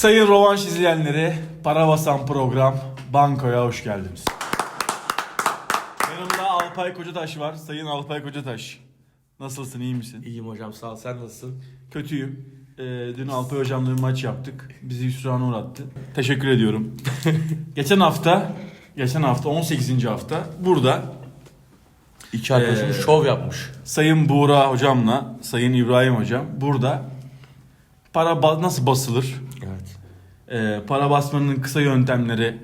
Sayın Rovanş izleyenleri, para basan program Banko'ya hoş geldiniz. Yanımda Alpay Kocataş var. Sayın Alpay Kocataş. Nasılsın, iyi misin? İyiyim hocam sağ ol sen nasılsın? Kötüyüm. Ee, dün Alpay Hocam'la bir maç yaptık. Bizi hüsrana uğrattı. Teşekkür ediyorum. geçen hafta, geçen hafta 18. hafta burada İki arkadaşımız Ee, şov yapmış. Sayın Buğra Hocam'la Sayın İbrahim Hocam burada para ba- nasıl basılır? Evet. e, para basmanın kısa yöntemleri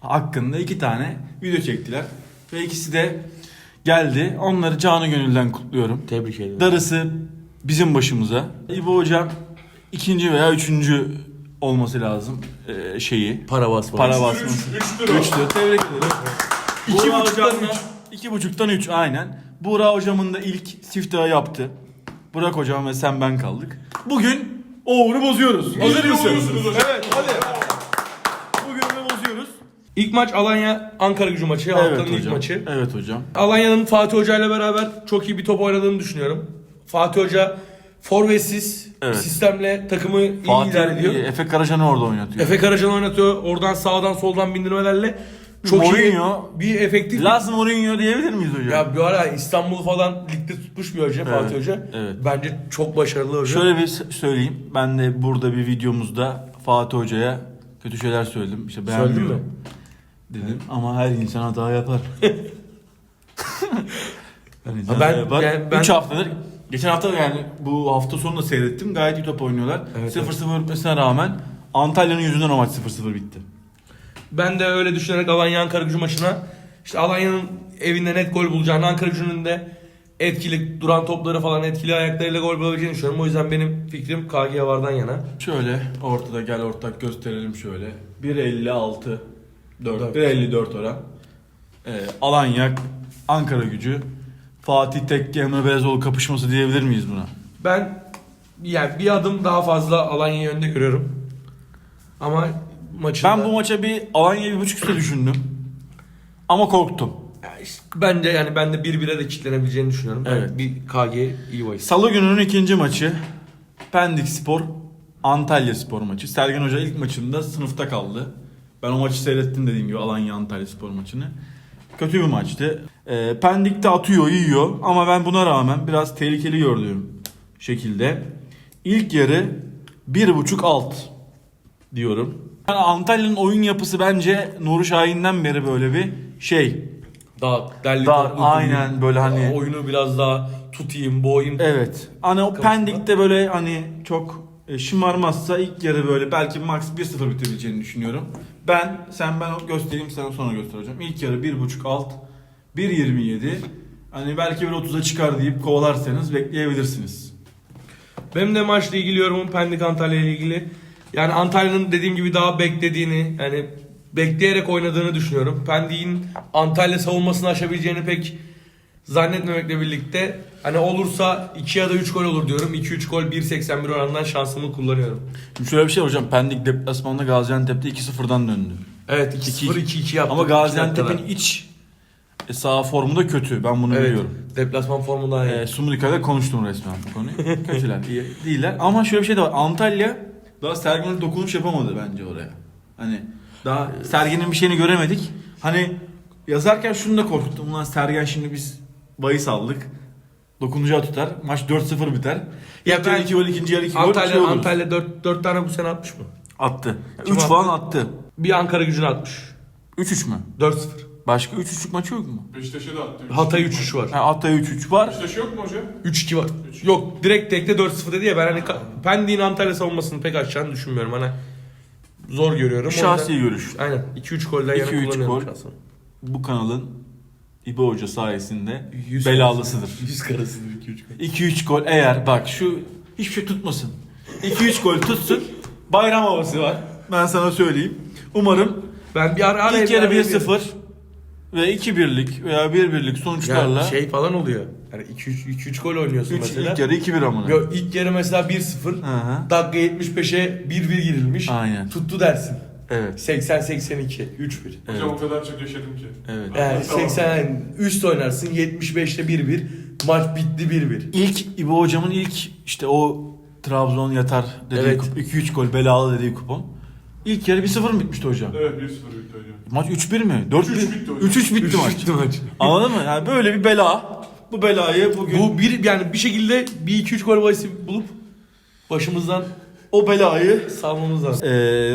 hakkında iki tane video çektiler. Ve ikisi de geldi. Onları canı gönülden kutluyorum. Tebrik ederim. Darısı bizim başımıza. İbo hocam ikinci veya üçüncü olması lazım e, şeyi. Para basma. Para basması. Üçtür. Tebrik ederim. İki Buğra buçuktan hocam üç. üç. İki buçuktan üç aynen. Buğra hocamın da ilk siftahı yaptı. Burak hocam ve sen ben kaldık. Bugün o uğru bozuyoruz. Hazır mısın? Evet hadi. Bugün uğru bozuyoruz. İlk maç Alanya Ankara gücü maçı. haftanın ilk maçı. Evet hocam. Alanya'nın Fatih Hoca ile beraber çok iyi bir top oynadığını düşünüyorum. Fatih Hoca forvetsiz Evet. sistemle takımı iyi Fatih ediyor. Efe Karacan'ı orada oynatıyor. Efe Karacan oynatıyor. Oradan sağdan soldan bindirmelerle çok Mourinho. iyi bir efektif Laz Mourinho diyebilir miyiz hocam? Ya bir ara İstanbul falan ligde tutmuş bir hoca Fatih Hoca. evet. Bence çok başarılı hoca. Şöyle bir söyleyeyim. Ben de burada bir videomuzda Fatih Hoca'ya kötü şeyler söyledim. İşte Söyledin beğenmiyorum mi? dedim. Ama her insan hata yapar. her insan ben- hata yapar. yani ben- 3 haftadır Geçen hafta yani bu hafta sonu da seyrettim. Gayet iyi top oynuyorlar. Evet, 0-0 bitmesine rağmen Antalya'nın yüzünden o maç 0-0 bitti. Ben de öyle düşünerek Alanya Ankara gücü maçına işte Alanya'nın evinde net gol bulacağını, Ankara gücünün de etkili duran topları falan etkili ayaklarıyla gol bulabileceğini düşünüyorum. O yüzden benim fikrim KG Vardan yana. Şöyle ortada gel ortak gösterelim şöyle. 1.56 4 Dört. 1.54 oran. Ee, Alanya Ankara gücü Fatih Tekke Emre Belezoğlu kapışması diyebilir miyiz buna? Ben yani bir adım daha fazla Alanya yönünde görüyorum. Ama maçında... Ben bu maça bir Alanya bir buçuk üstü düşündüm. Ama korktum. Ya işte bence yani ben de 1-1'e de kitlenebileceğini düşünüyorum. Evet. Evet. Bir KG iyi bahis. Salı gününün ikinci maçı Pendik Spor Antalya Spor maçı. Sergen Hoca ilk maçında sınıfta kaldı. Ben o maçı seyrettim dediğim gibi Alanya Antalya Spor maçını. Kötü bir maçtı. Ee, Pendik'te atıyor, yiyor ama ben buna rağmen biraz tehlikeli gördüğüm şekilde ilk yarı bir buçuk alt diyorum. Yani Antalya'nın oyun yapısı bence Nuri Şahin'den beri böyle bir şey. Daha derli Daha toplu aynen kurayım. böyle hani- oyunu biraz daha tutayım, boğayım. Evet. Hani o Kafasında. Pendik'te böyle hani çok e, şımarmazsa ilk yarı böyle belki max 1-0 bitebileceğini düşünüyorum. Ben sen ben o göstereyim sana sonra göstereceğim. İlk yarı 1.5 alt 1.27 hani belki bir 30'a çıkar deyip kovalarsanız bekleyebilirsiniz. Benim de maçla ilgili yorumum Pendik Antalya ile ilgili. Yani Antalya'nın dediğim gibi daha beklediğini, yani bekleyerek oynadığını düşünüyorum. Pendik'in Antalya savunmasını aşabileceğini pek zannetmemekle birlikte hani olursa 2 ya da 3 gol olur diyorum. 2-3 gol 1.81 oranından şansımı kullanıyorum. Şimdi şöyle bir şey var hocam. Pendik deplasmanda Gaziantep'te 2-0'dan döndü. Evet 2-2. 2-0 2-2 yaptı. Ama Gaziantep'in iç e, sağ formu da kötü. Ben bunu Evet. biliyorum. Deplasman formundan iyi. E, Sumrika'da konuştum resmen bu konuyu. Kötüler, iyi değiller. Ama şöyle bir şey de var. Antalya daha Sergen'in dokunuş yapamadı bence oraya. Hani daha Sergen'in bir şeyini göremedik. Hani yazarken şunu da korkuttum. Ulan Sergen şimdi biz bahis aldık. Dokunacağı tutar. Maç 4-0 biter. Ya İlk yarı ben- 2 gol, ikinci yarı 2 gol. Antalya, şey oluruz. Antalya 4, 4 tane bu sene atmış mı? attı. Kim 3 attı? falan attı. Bir Ankara gücünü atmış. 3-3 mü? 4-0. Başka 3-3'lük maçı yok mu? Beşiktaş'a da attı. Hatay 3-3 var. Ha, Hatay 3-3 var. Beşiktaş yok mu hocam? 3-2 var. Yok direkt tekte 4-0 dedi ya ben hani Ka- Pendik'in Antalya savunmasını pek açacağını düşünmüyorum. Hani zor görüyorum. O Şahsi yüzden- görüş. Aynen 2-3 golden yana 2-3 kullanıyorum gol. şahsen. Bu kanalın İbo Hoca sayesinde Yüz belalısıdır. 100 karasıdır 2-3 gol. 2-3 gol eğer bak şu hiçbir şey tutmasın. 2-3 gol tutsun. Bayram havası var. Ben sana söyleyeyim. Umarım Ben bir ara araya ilk bir yarı araya 1-0 ve 2-1'lik veya 1-1'lik sonuçlarla Ya şey falan oluyor. Yani 2-3 2-3 gol oynuyorsun 3 mesela. ilk yarı 2-1 amına. Yok ilk yarı mesela 1-0. Hı hı. Dakika 75'e 1-1 girilmiş. Aynen. Tuttu dersin. Evet. 80-82 3-1. Evet. Hocam o kadar çok yaşadım ki. Evet. Yani Tamam. 80 üst oynarsın 75'te 1-1 maç bitti 1-1. İlk İbo hocamın ilk işte o Trabzon yatar dediği Evet. kup- 2-3 gol belalı dediği kupon. İlk yarı 1-0 mı bitmişti hocam? Evet 1-0 bitti hocam. Maç 3-1 mi? 4 3-3 bitti hocam. 3-3 bitti maç. Bitti maç. Anladın mı? Yani böyle bir bela. Bu belayı bugün Bu bir yani bir şekilde bir iki üç gol bahisi bulup başımızdan o belayı salmamız lazım. Ee,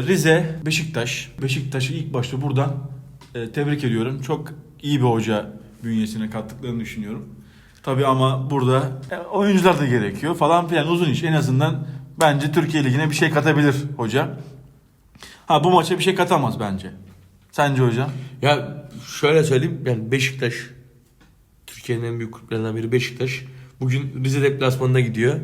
Rize, Beşiktaş. Beşiktaş'ı ilk başta buradan e, tebrik ediyorum. Çok iyi bir hoca bünyesine kattıklarını düşünüyorum. Tabii ama burada e, oyuncular da gerekiyor falan filan uzun iş. En azından bence Türkiye Ligi'ne bir şey katabilir hoca. Ha bu maça bir şey katamaz bence. Sence hocam? Ya şöyle söyleyeyim yani Beşiktaş Türkiye'nin en büyük kulüplerinden biri Beşiktaş. Bugün Rize deplasmanına gidiyor.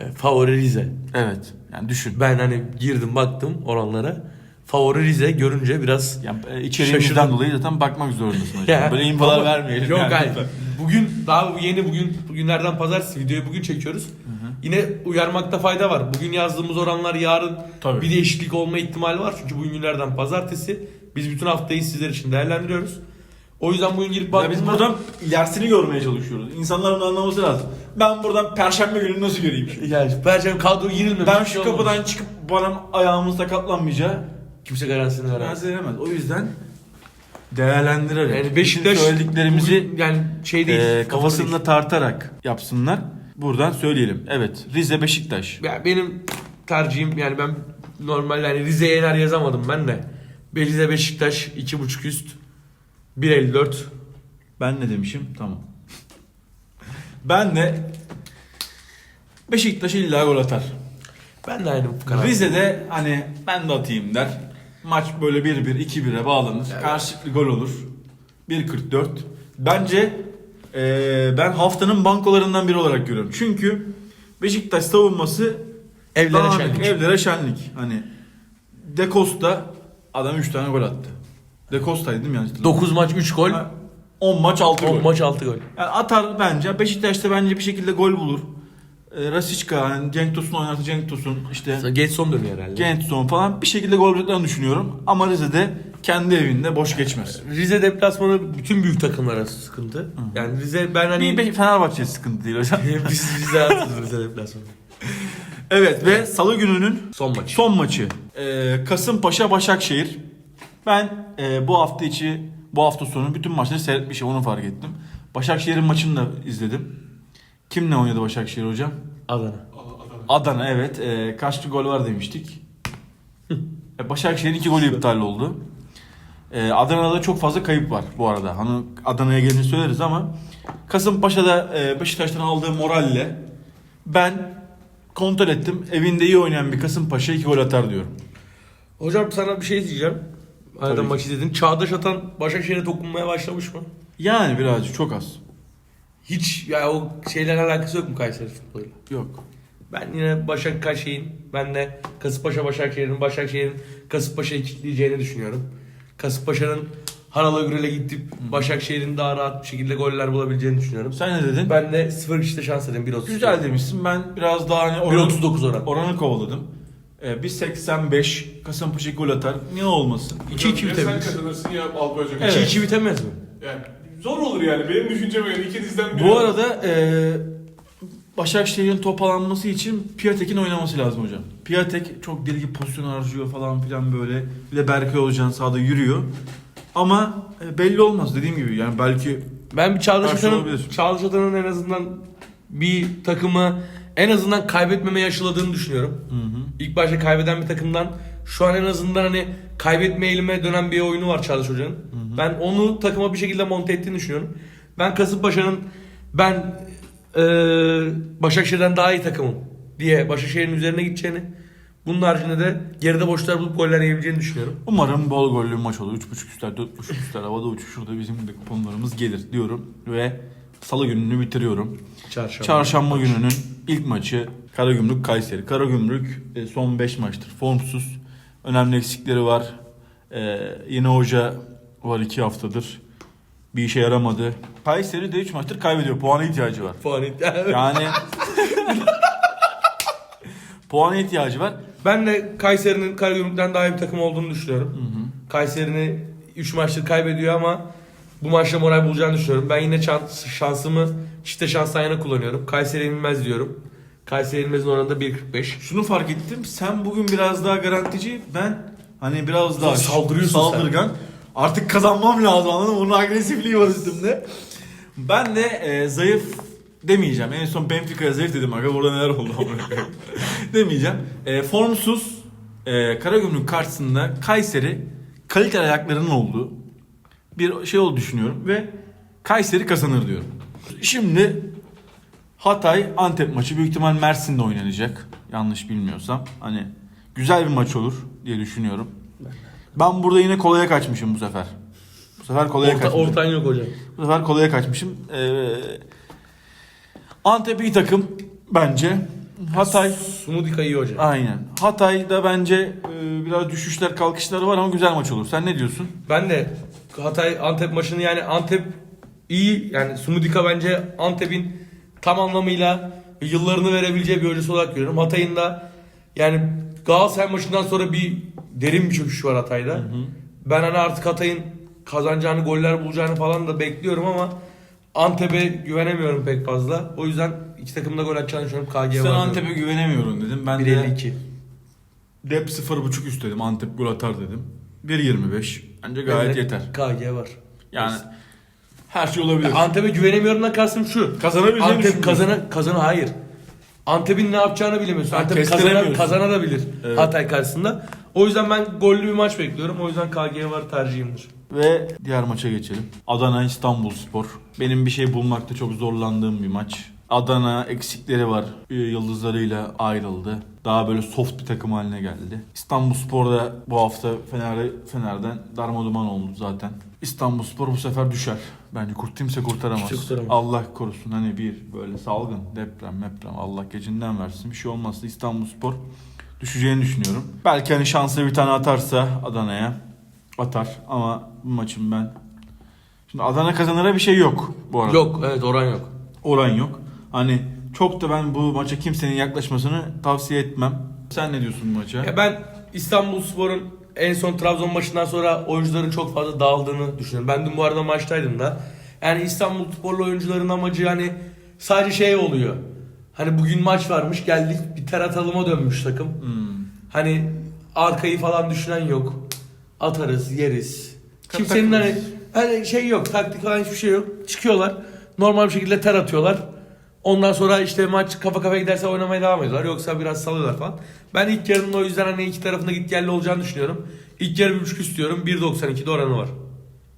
E, favori Rize. Evet. Yani düşün. Ben hani girdim baktım oranlara. Favori Rize görünce biraz Yani e, içeriğimizden Şaşırdım. dolayı zaten bakmak zorundasın hocam. Ya, Böyle infolar vermeyelim. Yok yani. hayır. Bugün daha yeni bugün bugünlerden pazartesi videoyu bugün çekiyoruz. Yine uyarmakta fayda var. Bugün yazdığımız oranlar yarın Tabii. bir değişiklik olma ihtimali var. Çünkü bugün günlerden pazartesi. Biz bütün haftayı sizler için değerlendiriyoruz. O yüzden bugün girip Ya biz baktığımda- buradan ilerisini görmeye çalışıyoruz. İnsanların anlaması lazım. Ben buradan perşembe günü nasıl göreyim? yani Perşembe kadro girilmemiş. Ben şu şey olmamış. kapıdan çıkıp bana ayağımın sakatlanmayacağı kimse garantisini veremez. garanti veremez. O yüzden değerlendirerek Yani Beşiktaş söylediklerimizi bugün yani şey değil. e, kafasında tartarak yapsınlar. Buradan söyleyelim. Evet. Rize Beşiktaş. Ya benim tercihim yani ben normal yani Rize'ye yener yazamadım ben de. Rize Beşiktaş 2.5 üst 1.54 Ben ne demişim? Tamam. Ben de Beşiktaş illa gol atar. Ben de aynı karar. Rize'de hani ben de atayım der. Maç böyle 1-1, 2-1'e bağlanır. Karşılıklı gol olur. 1.44. Bence eee, ben haftanın bankolarından biri olarak görüyorum. Çünkü Beşiktaş savunması Evlere dağınık, şenlik. Evlere şenlik. Hani De Costa adam 3 tane gol attı. De Costa'ydı değil mi yanlış 9 maç 3 gol. 10 maç 6 gol. 10 maç 6 gol. Yani atar bence. Beşiktaş'ta bence bir şekilde gol bulur. E, Rasicka, yani Cenk Tosun oynarsa Cenk Tosun işte Geç son dönüyor herhalde. Gençson falan bir şekilde gol bulacaklarını düşünüyorum. Ama Rize'de kendi evinde boş geçmez. Rize deplasmanı bütün büyük takımlara sıkıntı. Yani Rize ben hani Bir Be- Fenerbahçe sıkıntı değil hocam. biz Rize atız Rize deplasmanı. evet ve salı gününün Son maç. son maçı. Ee, Kasımpaşa Başakşehir. Ben e, bu hafta içi bu hafta sonu bütün maçları seyretmişim onu fark ettim. Başakşehir'in maçını da izledim. Kimle oynadı Başakşehir hocam? Adana. Adana. Adana evet. E, kaçlı gol var demiştik. E, Başakşehir'in iki golü iptal oldu. E, Adana'da çok fazla kayıp var bu arada. Hani Adana'ya gelince söyleriz ama Kasımpaşa'da e, Beşiktaş'tan aldığı moralle ben kontrol ettim. Evinde iyi oynayan bir Kasımpaşa iki gol atar diyorum. Hocam sana bir şey diyeceğim. Aradan Tabii maç izledin. Çağdaş Atan Başakşehir'e dokunmaya başlamış mı? Yani birazcık çok az. Hiç ya o şeylerle alakası yok mu Kayseri futboluyla? Yok. Ben yine Başakşehir'in, ben de Kasımpaşa Başakşehir'in, Başakşehir'in Kasımpaşa'yı kilitleyeceğini düşünüyorum. Kasımpaşa'nın Harala Gürel'e gidip Başakşehir'in daha rahat bir şekilde goller bulabileceğini düşünüyorum. Sen ne dedin? Ben de 0 işte şans dedim 1.30. Güzel demişsin. Ben biraz daha hani oran, 1.39 oran. oranı kovaladım. E, 1.85 Kasımpaşa gol atar. Niye olmasın? 2-2 Hocam ya bitebilir. Sen kazanırsın ya Alpa Hoca Evet. 2-2 bitemez mi? Yani zor olur yani. Benim düşüncem öyle. İkinizden biri. Bu arada e, Başakşehir'in toparlanması için Piatek'in oynaması lazım hocam. Piatek çok deli gibi pozisyon harcıyor falan filan böyle. Bir de Berkay Özcan sahada yürüyor. Ama e, belli olmaz dediğim gibi yani belki Ben bir Çağdaş Karşı Atan'ın olabilir. Çağdaş Atan'ın en azından bir takımı en azından kaybetmemeye aşıladığını düşünüyorum. İlk başta kaybeden bir takımdan şu an en azından hani kaybetme eğilime dönen bir oyunu var Çağdaş Hoca'nın. Ben onu takıma bir şekilde monte ettiğini düşünüyorum. Ben Kasımpaşa'nın ben eee Başakşehir'den daha iyi takımım diye Başakşehir'in üzerine gideceğini bunun haricinde de geride boşlar bulup goller yiyebileceğini düşünüyorum. umarım bol gollü maç olur. 3.5 üstler 4.5 üstler havada uçuşur da bizim de kuponlarımız gelir diyorum. Ve salı gününü bitiriyorum. Çarşamba. Çarşamba gününün ilk maçı Karagümrük Kayseri. Karagümrük e, son 5 maçtır formsuz. Önemli eksikleri var. E, yine hoca var 2 haftadır. Bir işe yaramadı. Kayseri de 3 maçtır kaybediyor. Puana ihtiyacı var. Puan Yani puana ihtiyacı var. Ben de Kayseri'nin Karagümrük'ten daha iyi bir takım olduğunu düşünüyorum. Kayseri'ni 3 maçtır kaybediyor ama bu maçta moral bulacağını düşünüyorum. Ben yine şans- şansımı çifte şanstan yana kullanıyorum. Kayseri yenilmez diyorum. Kayseri Yenilmez'in oranı da 1.45. Şunu fark ettim. Sen bugün biraz daha garantici. Ben hani biraz daha Saldırıyorsun saldırgan. Artık kazanmam lazım anladın mı? Onun agresifliği var üstümde. Ben de e, zayıf demeyeceğim. En son Benfica'ya zayıf dedim. Aga burada neler oldu koyayım. demeyeceğim. E, formsuz e, Karagümrük karşısında Kayseri kaliteli ayaklarının olduğu bir şey olduğunu düşünüyorum ve Kayseri kazanır diyorum. Şimdi Hatay Antep maçı büyük ihtimal Mersin'de oynanacak. Yanlış bilmiyorsam. Hani güzel bir maç olur diye düşünüyorum. Ben burada yine kolaya kaçmışım bu sefer. Bu sefer kolaya Orta, kaçmışım. ortan yok hocam. Bu sefer kolaya kaçmışım. Ee, Antep iyi takım bence. Hatay Sumudika iyi hocam. aynen. Hatay'da bence e, biraz düşüşler kalkışları var ama güzel maç olur. Sen ne diyorsun? Ben de Hatay Antep maçını yani Antep iyi yani Sumudika bence Antep'in tam anlamıyla yıllarını verebileceği bir oyuncusu olarak görüyorum. Hatay'ın da yani Galatasaray maçından sonra bir derin bir çöküş var Hatay'da. Ben hani artık Hatay'ın kazanacağını, goller bulacağını falan da bekliyorum ama Antep'e güvenemiyorum pek fazla. O yüzden iki takım da gol atacağını düşünüyorum. KG Sen. Antep'e güvenemiyorum dedim. Ben de 1.52. Dep 0.5 üst dedim. Antep gol atar dedim. 1.25. Bence gayet yeter. KG var. Yani her şey olabilir. Antep'e güvenemiyorumdan kastım şu. Kazanabileceğini Antep kazana kazana hayır. Antep'in ne yapacağını bilemiyorsun. Antep kazana, kestiremiyorsun. kazanabilir Evet. Hatay karşısında. O yüzden ben gollü bir maç bekliyorum. O yüzden KG var tercihimdir. Ve diğer maça geçelim. Adana İstanbul Spor. Benim bir şey bulmakta çok zorlandığım bir maç. Adana eksikleri var. Yıldızlarıyla ayrıldı. Daha böyle soft bir takım haline geldi. İstanbul Spor da bu hafta Fener, Fener'den darmaduman oldu zaten. İstanbul Spor bu sefer düşer. Bence kurt kimse kurtaramaz. Kimse kurtaramaz. Allah korusun hani bir böyle salgın, deprem, meprem Allah gecinden versin. Bir şey olmazsa İstanbul Spor düşeceğini düşünüyorum. Belki hani şanslı bir tane atarsa Adana'ya atar ama bu maçın ben Şimdi Adana kazanıra bir şey yok bu arada. Yok evet oran yok. Oran yok. Hani çok da ben bu maça kimsenin yaklaşmasını tavsiye etmem. Sen ne diyorsun bu maça? Ya ben İstanbul Spor'un en son Trabzon maçından sonra oyuncuların çok fazla dağıldığını düşünüyorum. Ben dün bu arada maçtaydım da. Yani İstanbul Sporlu oyuncuların amacı hani sadece şey oluyor. Hani bugün maç varmış geldik bir ter atalıma dönmüş takım. Hmm. Hani arkayı falan düşünen yok. Atarız, yeriz. Kimsenin hani, hani şey yok, taktik falan hiçbir şey yok. Çıkıyorlar. Normal bir şekilde ter atıyorlar. Ondan sonra işte maç kafa kafaya giderse oynamaya devam ediyorlar. Yoksa biraz salıyorlar falan. Ben ilk yarının o yüzden hani iki tarafında git gelli olacağını düşünüyorum. İlk yarı 1.5 istiyorum. 1.92'de oranı var.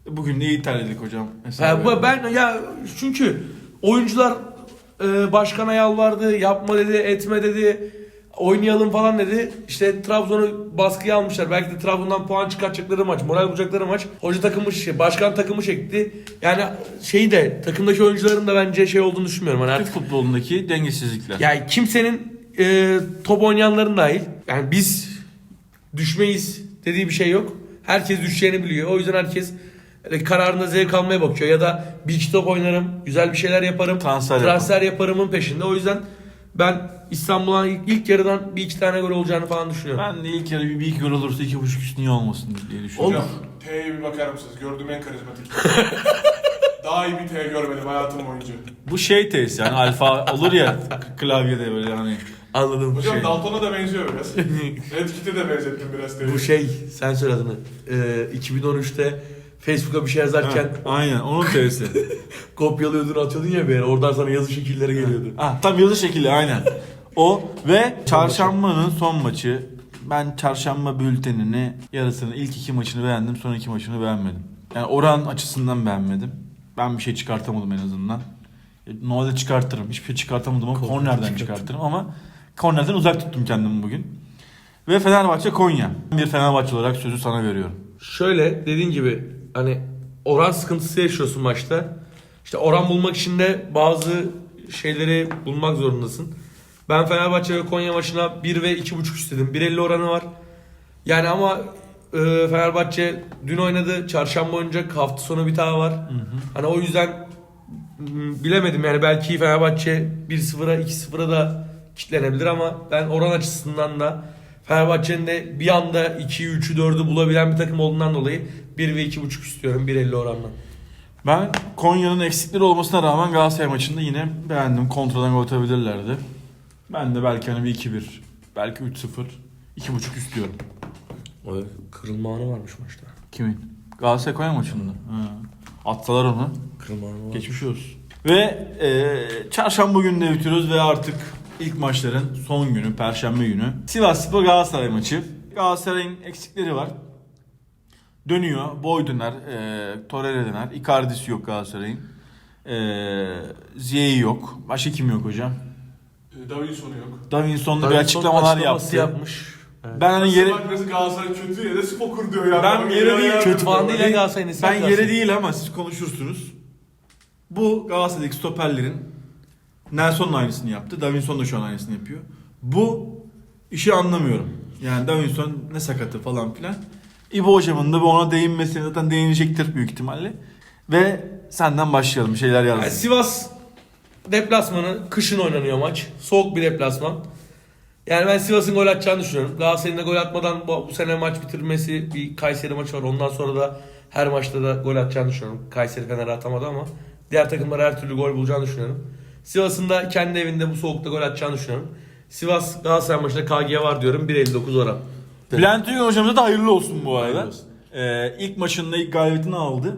Bugün de iyi terledik hocam. Ha, bu- ben ya çünkü oyuncular e, başkana yalvardı, yapma dedi, etme dedi, oynayalım falan dedi. İşte Trabzon'u baskıya almışlar. Belki de Trabzon'dan puan çıkartacakları maç, moral bulacakları maç. Hoca takımı, şey, başkan takımı çekti. Yani şeyi de takımdaki oyuncuların da bence şey olduğunu düşünmüyorum. Hani Türk artık futbolundaki dengesizlikler. yani kimsenin e, top oynayanların dahil. Yani biz düşmeyiz dediği bir şey yok. Herkes düşeceğini biliyor. O yüzden herkes e, kararında zevk almaya bakıyor. Ya da bir iki top oynarım, güzel bir şeyler yaparım, Transfer transfer yaparımın peşinde. O yüzden ben İstanbul'a ilk, ilk yarıdan bir iki tane gol olacağını falan düşünüyorum. Ben de ilk yarı bir, bir iki gol olursa iki buçuk üst niye olmasın diye düşünüyorum. Hocam T'ye bir bakar mısınız? Gördüğüm en karizmatik. Daha iyi bir T görmedim hayatım boyunca. Bu şey test yani alfa olur ya klavyede böyle hani. Anladım bu Hocam şey. Dalton'a da benziyor biraz. Red Kit'e de benzettim biraz T'yi. Bu şey sen söyle adını. Ee, 2013'te Facebook'a bir şey yazarken Ha, aynen onun testi. kopyalıyordun atıyordun ya bir yere. Oradan sana yazı şekilleri geliyordu. ah, tam yazı şekli aynen. O ve çarşambanın son maçı. Ben çarşamba bültenini yarısını ilk iki maçını beğendim son iki maçını beğenmedim. Yani oran açısından beğenmedim. Ben bir şey çıkartamadım en azından. E, Normalde çıkartırım. Hiçbir şey çıkartamadım ama Kornerden çıkartırım ama kornerden uzak tuttum kendimi bugün. Ve Fenerbahçe Konya. Bir Fenerbahçe olarak sözü sana veriyorum. Şöyle dediğin gibi hani oran sıkıntısı yaşıyorsun maçta. İşte oran bulmak için de bazı şeyleri bulmak zorundasın. Ben Fenerbahçe ve Konya maçına 1 ve 2.5 istedim. 1.50 oranı var. Yani ama e, Fenerbahçe dün oynadı. Çarşamba oynayacak. Hafta sonu bir daha var. Hani o yüzden bilemedim yani belki Fenerbahçe 1-0'a 2-0'a da kitlenebilir ama ben oran açısından da Fenerbahçe'nin de bir anda 2'yi 3'ü 4'ü bulabilen bir takım olduğundan dolayı 1 ve 2.5 istiyorum 1.50 oranla. Ben Konya'nın eksikleri olmasına rağmen Galatasaray maçında yine beğendim. Kontradan gol atabilirlerdi. Ben de belki hani bir 2-1, belki 3-0, 2.5 üst diyorum. Öyle kırılma anı varmış maçta. Kimin? Galatasaray Konya maçında. Ha. Atsalar onu. Kırılma anı var. Geçmiş olsun. Ve e, çarşamba günü de bitiriyoruz ve artık ilk maçların son günü, perşembe günü. Sivas Spor Galatasaray maçı. Galatasaray'ın eksikleri var. Dönüyor. Boy döner, e, Torreira döner. Icardi'si yok Galatasaray'ın. E, Ziye'yi yok. Başka kim yok hocam? Ee, Davinson'u yok. Davinson'da bir açıklamalar yaptı. yapmış. Ben hani yere... Bak nasıl Galatasaray kötü ya da spokur diyor ya. Ben Bak, yere değil, kötü falan değil Galatasaray'ın Ben Galatasaray. yere değil ama siz konuşursunuz. Bu Galatasaray'daki stoperlerin Nelson'un aynısını yaptı. Davinson da şu an aynısını yapıyor. Bu işi anlamıyorum. Yani Davinson ne sakatı falan filan. İbo hocamın da bu ona değinmesine zaten değinecektir büyük ihtimalle. Ve senden başlayalım. Şeyler Yani. Sivas deplasmanı kışın oynanıyor maç. Soğuk bir deplasman. Yani ben Sivas'ın gol atacağını düşünüyorum. Galatasaray'ın da gol atmadan bu, bu sene maç bitirmesi bir Kayseri maçı var. Ondan sonra da her maçta da gol atacağını düşünüyorum. Kayseri Fener'e atamadı ama diğer takımlar her türlü gol bulacağını düşünüyorum. Sivas'ın da kendi evinde bu soğukta gol atacağını düşünüyorum. Sivas Galatasaray maçında KG var diyorum 1.59 oran. Bülent Uygun hocamıza da hayırlı olsun bu arada. Hayırlı olsun. Ee, ilk maçında ilk galibiyetini aldı.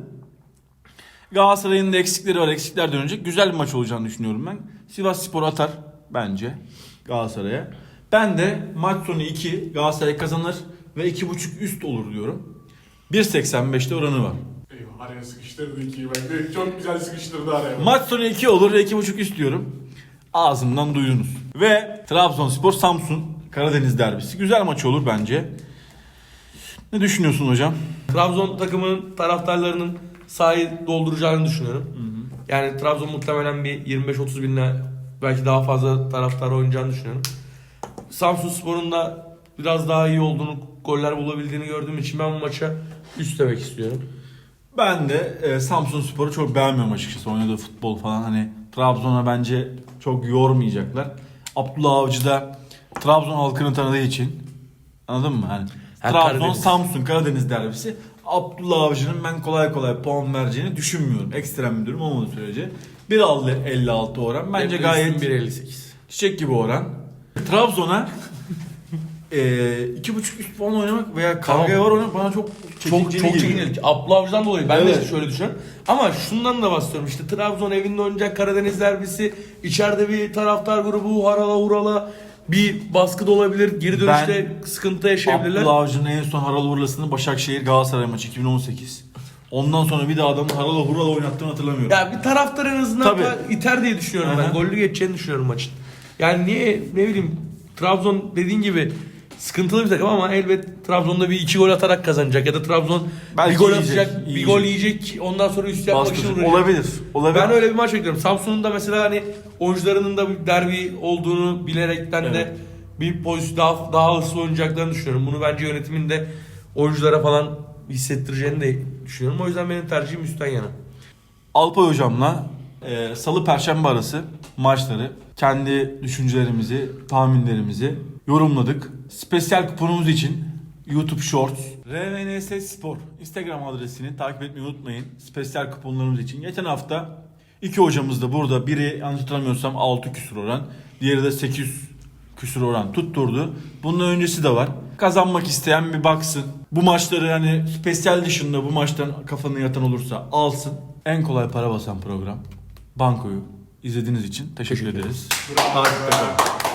Galatasaray'ın da eksikleri var. Eksikler dönecek. Güzel bir maç olacağını düşünüyorum ben. Sivas Spor atar bence Galatasaray'a. Ben de maç sonu 2 Galatasaray kazanır ve 2.5 üst olur diyorum. 1.85'te oranı var. Eyvah araya sıkıştırdı ikiyi bak. Direkt Çok güzel sıkıştırdı araya. Maç sonu 2 olur ve 2.5 üst diyorum. Ağzımdan duydunuz. Ve Trabzonspor Samsun Karadeniz derbisi. Güzel maç olur bence. Ne düşünüyorsun hocam? Trabzon takımının taraftarlarının sahayı dolduracağını düşünüyorum. Yani Trabzon muhtemelen bir 25-30 binle belki daha fazla taraftar oynayacağını düşünüyorum. Samsun Spor'un da biraz daha iyi olduğunu, goller bulabildiğini gördüğüm için ben bu maça üst demek istiyorum. Ben de e, Samsun Spor'u çok beğenmiyorum açıkçası. Oynadığı futbol falan hani Trabzon'a bence çok yormayacaklar. Abdullah Avcı da Trabzon halkını tanıdığı için anladın mı? Hani Ha, Trabzon Karadeniz. Samsun Karadeniz derbisi. Abdullah Avcı'nın ben kolay kolay puan vereceğini düşünmüyorum. Ekstrem bir durum olmadığı sürece. 1.56 oran bence gayet 1.58. çiçek gibi oran. Trabzon'a e, iki buçuk üst puan oynamak veya kavga Tamam. var oynamak bana çok Çok çekinceli çok geliyor. çekinceli. Abdullah Avcı'dan dolayı ben Evet. de şöyle düşünüyorum. Ama şundan da bahsediyorum işte Trabzon evinde oynayacak Karadeniz derbisi. içeride bir taraftar grubu harala hurala bir baskı da olabilir. Geri dönüşte sıkıntı yaşayabilirler. Abdullah Avcı'nın en son Haral Urla'sını Başakşehir Galatasaray maçı 2018. Ondan sonra bir daha adamı Haral Hural'a oynattığını hatırlamıyorum. Ya bir taraftar en azından Tabii. iter diye düşünüyorum Aha. ben. Gollü geçeceğini düşünüyorum maçın. Yani niye ne bileyim Trabzon dediğin gibi sıkıntılı bir takım ama elbet Trabzon'da bir iki gol atarak kazanacak ya da Trabzon Belki bir gol yiyecek, atacak, bir yiyecek. gol yiyecek ondan sonra üst yapmak için Bastıracak. uğraşacak. Olabilir. Olabilir. Ben öyle bir maç bekliyorum. Samsun'un da mesela hani oyuncularının da bir derbi olduğunu bilerekten de Evet. bir pozisyon daha, daha hırslı oynayacaklarını düşünüyorum. Bunu bence yönetimin de oyunculara falan hissettireceğini de düşünüyorum. O yüzden benim tercihim üstten yana. Alpay hocamla e, salı perşembe arası maçları kendi düşüncelerimizi, tahminlerimizi yorumladık. Spesyal kuponumuz için YouTube Shorts, RVNS Spor Instagram adresini takip etmeyi unutmayın. Spesyal kuponlarımız için. Geçen hafta iki hocamız da burada. Biri yanlış hatırlamıyorsam 6 küsur oran. Diğeri de 8 küsur oran tutturdu. Bunun öncesi de var. Kazanmak isteyen bir baksın. Bu maçları yani spesyal dışında bu maçtan kafanı yatan olursa alsın. En kolay para basan program. Bankoyu izlediğiniz için teşekkür ederiz. Bravo kalın.